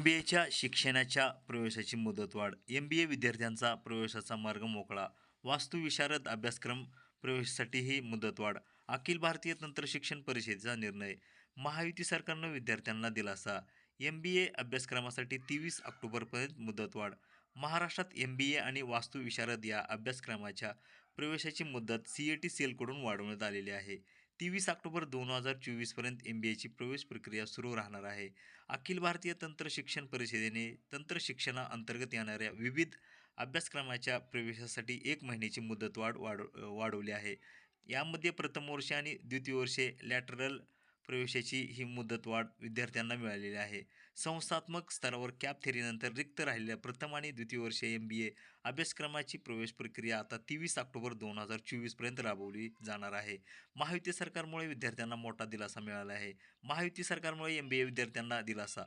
M बी एच्या शिक्षणाच्या प्रवेशाची मुदतवाढ एम बी ए विद्यार्थ्यांचा प्रवेशाचा मार्ग मोकळा वास्तुविशारद अभ्यासक्रम प्रवेशासाठीही मुदतवाढ अखिल भारतीय तंत्रशिक्षण परिषदेचा निर्णय महायुती सरकारनं विद्यार्थ्यांना दिलासा एम बी ए अभ्यासक्रमासाठी तेवीस ऑक्टोबरपर्यंत मुदतवाढ महाराष्ट्रात एम बी ए आणि वास्तुविशारद या अभ्यासक्रमाच्या प्रवेशाची मुदत सी ए टी सेलकडून वाढवण्यात आलेली आहे. तेवीस ऑक्टोबर दोन हजार चोवीसपर्यंत एम बी एची प्रवेश प्रक्रिया सुरू राहणार आहे. अखिल भारतीय तंत्र शिक्षण परिषदेने तंत्र शिक्षणाअंतर्गत येणाऱ्या विविध अभ्यासक्रमाच्या प्रवेशासाठी एक महिन्याची मुदतवाढ वाढ वाढवली आहे. यामध्ये प्रथम वर्ष आणि द्वितीय वर्षे लॅटरल प्रवेशाची ही मुदतवाढ विद्यार्थ्यांना मिळालेली आहे. संस्थात्मक स्तरावर कॅप थेरीनंतर रिक्त राहिलेल्या प्रथम आणि द्वितीय वर्ष एम बी ए अभ्यासक्रमाची प्रवेश प्रक्रिया आता तेवीस ऑक्टोबर दोन हजार चोवीसपर्यंत राबवली जाणार आहे. महायुती सरकारमुळे विद्यार्थ्यांना मोठा दिलासा मिळाला आहे. महायुती सरकारमुळे एम बी ए विद्यार्थ्यांना दिलासा